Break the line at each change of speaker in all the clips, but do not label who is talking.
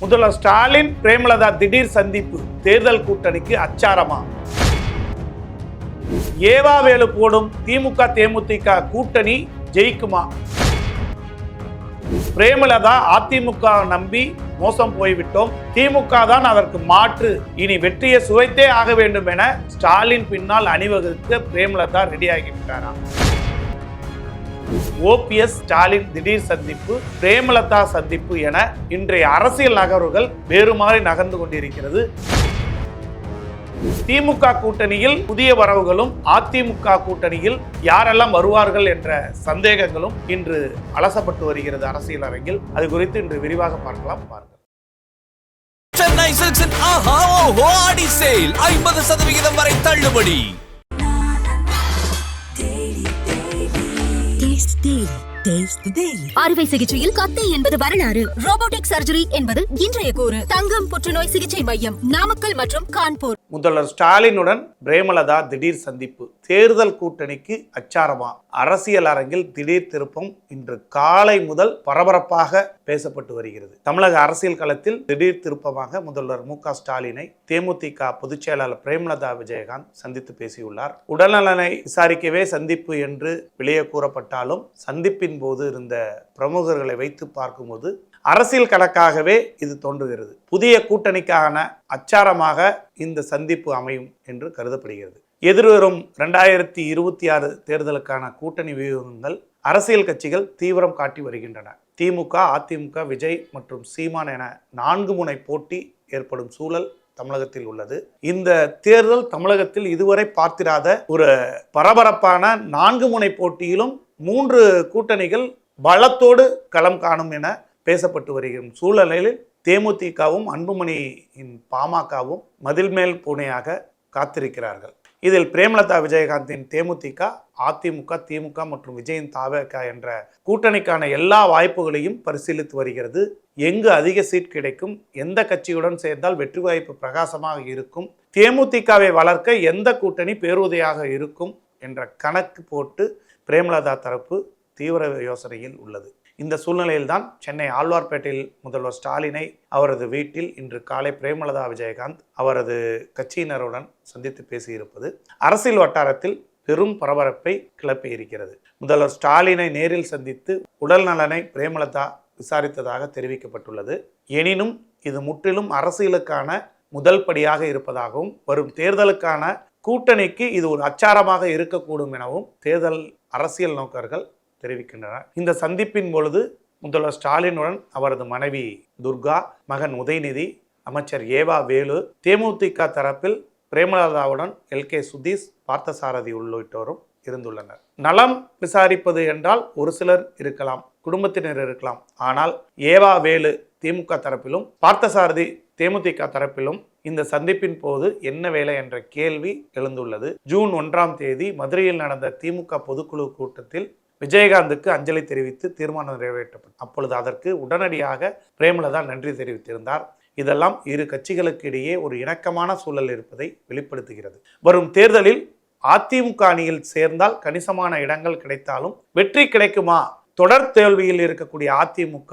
முதல்வர் ஸ்டாலின் பிரேமலதா திடீர் சந்திப்பு தேர்தல் கூட்டணிக்கு அச்சாரமா ஏவா வேலு போடும் திமுக தேமுதிக கூட்டணி ஜெயிக்குமா பிரேமலதா அதிமுக நம்பி மோசம் போய்விட்டோம் திமுக தான் அதற்கு மாற்று இனி வெற்றியை சுவைத்தே ஆக வேண்டும் என ஸ்டாலின் பின்னால் அணிவகுக்க பிரேமலதா ரெடியாகிவிட்டாராம் ஓபிஎஸ் ஸ்டாலின் திடீர் சந்திப்பு பிரேமலதா சந்திப்பு என இன்றைய அரசியல் நகர்வுகள் வேறுமாறி நகர்ந்து கொண்டிருக்கிறது திமுக கூட்டணியில் புதிய வரவுகளும் அதிமுக கூட்டணியில் யாரெல்லாம் வருவார்கள் என்ற சந்தேகங்களும் இன்று அலசப்பட்டு வருகிறது அரசியல் அரங்கில் அது குறித்து இன்று விரிவாக பார்க்கலாம் பாருங்கள் சென்னை சில்சன் ஆஹா ஓஹோ ஆடி சேல் ஐம்பது சதவிகிதம் வரை தள்ளுபடி டெய்லி அறுவை சிகிச்சையில் கத்தை என்பது வரலாறு ரோபோட்டிக் சர்ஜரி என்பது இன்றைய கூறு தங்கம் புற்றுநோய் சிகிச்சை மையம் நாமக்கல் மற்றும் கான்பூர் முதல்வர் ஸ்டாலினுடன் பிரேமலதா திடீர் சந்திப்பு தேர்தல் கூட்டணிக்கு அச்சாரமா அரசியல் அரங்கில் திடீர் திருப்பம் இன்று காலை முதல் பரபரப்பாக பேசப்பட்டு வருகிறது தமிழக அரசியல் களத்தில் திடீர் திருப்பமாக முதல்வர் மு ஸ்டாலினை தேமுதிக பொதுச் செயலாளர் பிரேமலதா விஜயகாந்த் சந்தித்து பேசியுள்ளார் உடல்நலனை விசாரிக்கவே சந்திப்பு என்று வெளியே கூறப்பட்டாலும் சந்திப்பின் போது இருந்த பிரமுகர்களை வைத்து பார்க்கும்போது அரசியல் கணக்காகவே இது தோன்றுகிறது புதிய கூட்டணிக்கான அச்சாரமாக இந்த சந்திப்பு அமையும் என்று கருதப்படுகிறது எதிர்வரும் ரெண்டாயிரத்தி இருபத்தி ஆறு தேர்தலுக்கான கூட்டணி வியூகங்கள் அரசியல் கட்சிகள் தீவிரம் காட்டி வருகின்றன திமுக அதிமுக விஜய் மற்றும் சீமான் என நான்கு முனை போட்டி ஏற்படும் சூழல் தமிழகத்தில் உள்ளது இந்த தேர்தல் தமிழகத்தில் இதுவரை பார்த்திராத ஒரு பரபரப்பான நான்கு முனை போட்டியிலும் மூன்று கூட்டணிகள் பலத்தோடு களம் காணும் என பேசப்பட்டு வருகிற சூழலில் தேமுதிகவும் அன்புமணியின் பாமகவும் மதில் மேல் பூனையாக காத்திருக்கிறார்கள் இதில் பிரேமலதா விஜயகாந்தின் தேமுதிக அதிமுக திமுக மற்றும் விஜயின் தாவக என்ற கூட்டணிக்கான எல்லா வாய்ப்புகளையும் பரிசீலித்து வருகிறது எங்கு அதிக சீட் கிடைக்கும் எந்த கட்சியுடன் சேர்ந்தால் வெற்றி வாய்ப்பு பிரகாசமாக இருக்கும் தேமுதிகவை வளர்க்க எந்த கூட்டணி பேருதையாக இருக்கும் என்ற கணக்கு போட்டு பிரேமலதா தரப்பு தீவிர யோசனையில் உள்ளது இந்த சூழ்நிலையில்தான் சென்னை ஆழ்வார்பேட்டையில் முதல்வர் ஸ்டாலினை அவரது வீட்டில் இன்று காலை பிரேமலதா விஜயகாந்த் அவரது கட்சியினருடன் சந்தித்து பேசியிருப்பது அரசியல் வட்டாரத்தில் பெரும் பரபரப்பை கிளப்பி இருக்கிறது முதல்வர் ஸ்டாலினை நேரில் சந்தித்து உடல் நலனை பிரேமலதா விசாரித்ததாக தெரிவிக்கப்பட்டுள்ளது எனினும் இது முற்றிலும் அரசியலுக்கான முதல் படியாக இருப்பதாகவும் வரும் தேர்தலுக்கான கூட்டணிக்கு இது ஒரு அச்சாரமாக இருக்கக்கூடும் எனவும் தேர்தல் அரசியல் நோக்கர்கள் தெரிவிக்கின்றனர் இந்த சந்திப்பின் பொழுது முதல்வர் ஸ்டாலினுடன் அவரது மனைவி துர்கா மகன் உதயநிதி அமைச்சர் ஏவா வேலு தேமுதிக தரப்பில் பிரேமலதாவுடன் எல் கே சுதீஷ் பார்த்தசாரதி உள்ளிட்டோரும் இருந்துள்ளனர் நலம் விசாரிப்பது என்றால் ஒரு சிலர் இருக்கலாம் குடும்பத்தினர் இருக்கலாம் ஆனால் ஏவா வேலு திமுக தரப்பிலும் பார்த்தசாரதி தேமுதிக தரப்பிலும் இந்த சந்திப்பின் போது என்ன வேலை என்ற கேள்வி எழுந்துள்ளது ஜூன் ஒன்றாம் தேதி மதுரையில் நடந்த திமுக பொதுக்குழு கூட்டத்தில் விஜயகாந்துக்கு அஞ்சலி தெரிவித்து தீர்மானம் நிறைவேற்றப்பட்டது அப்பொழுது அதற்கு உடனடியாக பிரேமலதா நன்றி தெரிவித்திருந்தார் இதெல்லாம் இரு கட்சிகளுக்கு இடையே ஒரு இணக்கமான சூழல் இருப்பதை வெளிப்படுத்துகிறது வரும் தேர்தலில் அதிமுக அணியில் சேர்ந்தால் கணிசமான இடங்கள் கிடைத்தாலும் வெற்றி கிடைக்குமா தொடர் தோல்வியில் இருக்கக்கூடிய அதிமுக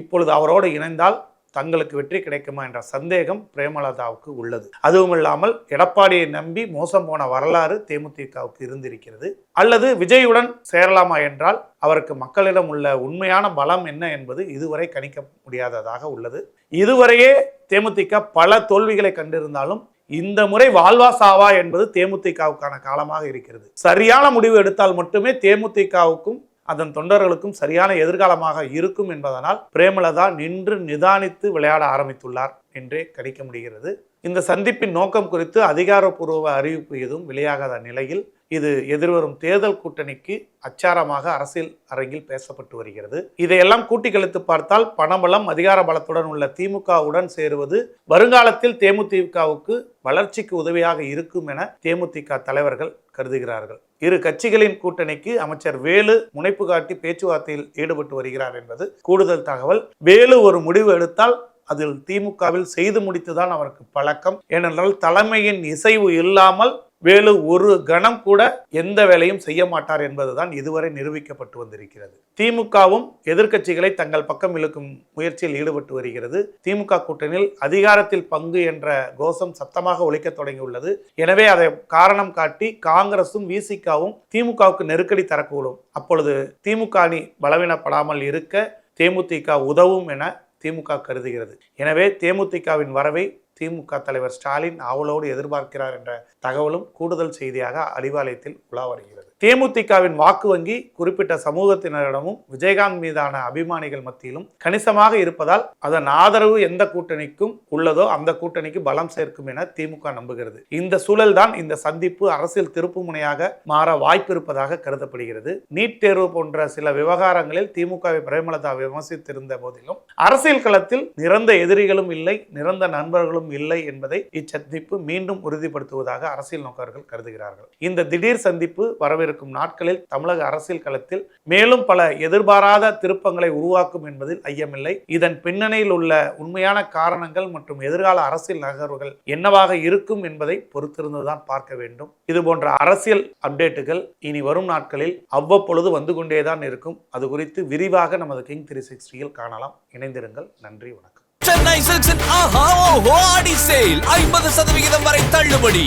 இப்பொழுது அவரோடு இணைந்தால் தங்களுக்கு வெற்றி கிடைக்குமா என்ற சந்தேகம் பிரேமலதாவுக்கு உள்ளது அதுவும் இல்லாமல் எடப்பாடியை நம்பி மோசம் போன வரலாறு தேமுதிகவுக்கு இருந்திருக்கிறது அல்லது விஜயுடன் சேரலாமா என்றால் அவருக்கு மக்களிடம் உள்ள உண்மையான பலம் என்ன என்பது இதுவரை கணிக்க முடியாததாக உள்ளது இதுவரையே தேமுதிக பல தோல்விகளை கண்டிருந்தாலும் இந்த முறை வாழ்வா சாவா என்பது தேமுதிகவுக்கான காலமாக இருக்கிறது சரியான முடிவு எடுத்தால் மட்டுமே தேமுதிகவுக்கும் அதன் தொண்டர்களுக்கும் சரியான எதிர்காலமாக இருக்கும் என்பதனால் பிரேமலதா நின்று நிதானித்து விளையாட ஆரம்பித்துள்ளார் என்றே கணிக்க முடிகிறது இந்த சந்திப்பின் நோக்கம் குறித்து அதிகாரப்பூர்வ அறிவிப்பு எதுவும் வெளியாகாத நிலையில் இது எதிர்வரும் தேர்தல் கூட்டணிக்கு அச்சாரமாக அரசியல் அரங்கில் பேசப்பட்டு வருகிறது இதையெல்லாம் கூட்டி கழித்து பார்த்தால் பணபலம் அதிகார பலத்துடன் உள்ள திமுகவுடன் சேருவது வருங்காலத்தில் தேமுதிகவுக்கு வளர்ச்சிக்கு உதவியாக இருக்கும் என தேமுதிக தலைவர்கள் கருதுகிறார்கள் இரு கட்சிகளின் கூட்டணிக்கு அமைச்சர் வேலு முனைப்பு காட்டி பேச்சுவார்த்தையில் ஈடுபட்டு வருகிறார் என்பது கூடுதல் தகவல் வேலு ஒரு முடிவு எடுத்தால் அதில் திமுகவில் செய்து முடித்துதான் அவருக்கு பழக்கம் ஏனென்றால் தலைமையின் இசைவு இல்லாமல் வேலு ஒரு கணம் கூட எந்த வேலையும் செய்ய மாட்டார் என்பதுதான் இதுவரை நிரூபிக்கப்பட்டு வந்திருக்கிறது திமுகவும் எதிர்க்கட்சிகளை தங்கள் பக்கம் இழுக்கும் முயற்சியில் ஈடுபட்டு வருகிறது திமுக கூட்டணியில் அதிகாரத்தில் பங்கு என்ற கோஷம் சத்தமாக ஒழிக்க தொடங்கியுள்ளது எனவே அதை காரணம் காட்டி காங்கிரசும் விசிகாவும் திமுகவுக்கு நெருக்கடி தரக்கூடும் அப்பொழுது திமுக அணி பலவீனப்படாமல் இருக்க தேமுதிக உதவும் என திமுக கருதுகிறது எனவே தேமுதிகவின் வரவை திமுக தலைவர் ஸ்டாலின் ஆவலோடு எதிர்பார்க்கிறார் என்ற தகவலும் கூடுதல் செய்தியாக அறிவாலயத்தில் உலா வருகிறது தேமுதிகவின் வாக்கு வங்கி குறிப்பிட்ட சமூகத்தினரிடமும் விஜயகாந்த் மீதான அபிமானிகள் மத்தியிலும் கணிசமாக இருப்பதால் அதன் ஆதரவு எந்த கூட்டணிக்கும் உள்ளதோ அந்த கூட்டணிக்கு பலம் சேர்க்கும் என திமுக நம்புகிறது இந்த சூழல்தான் இந்த சந்திப்பு அரசியல் திருப்புமுனையாக மாற வாய்ப்பு இருப்பதாக கருதப்படுகிறது நீட் தேர்வு போன்ற சில விவகாரங்களில் திமுகவை பிரேமலதா விமர்சித்திருந்த போதிலும் அரசியல் களத்தில் நிறந்த எதிரிகளும் இல்லை நிறந்த நண்பர்களும் இல்லை என்பதை இச்சந்திப்பு மீண்டும் உறுதிப்படுத்துவதாக அரசியல் நோக்கர்கள் கருதுகிறார்கள் இந்த திடீர் சந்திப்பு வரவேற்க இருக்கும் நாட்களில் தமிழக அரசியல் களத்தில் மேலும் பல எதிர்பாராத திருப்பங்களை உருவாக்கும் என்பதில் ஐயமில்லை இதன் பின்னணியில் உள்ள உண்மையான காரணங்கள் மற்றும் எதிர்கால அரசியல் நகர்வுகள் என்னவாக இருக்கும் என்பதை பொறுத்திருந்துதான் பார்க்க வேண்டும் இது போன்ற அரசியல் அப்டேட்டுகள் இனி வரும் நாட்களில் அவ்வப்பொழுது வந்து கொண்டேதான் இருக்கும் அது குறித்து விரிவாக நமது கிங் த்ரீ சிக்ஸ்டியில் காணலாம் இணைந்திருங்கள் நன்றி வணக்கம் சென்னை சில்சன் ஆஹா ஓஹோ ஆடி சேல் ஐம்பது சதவிகிதம் வரை தள்ளுபடி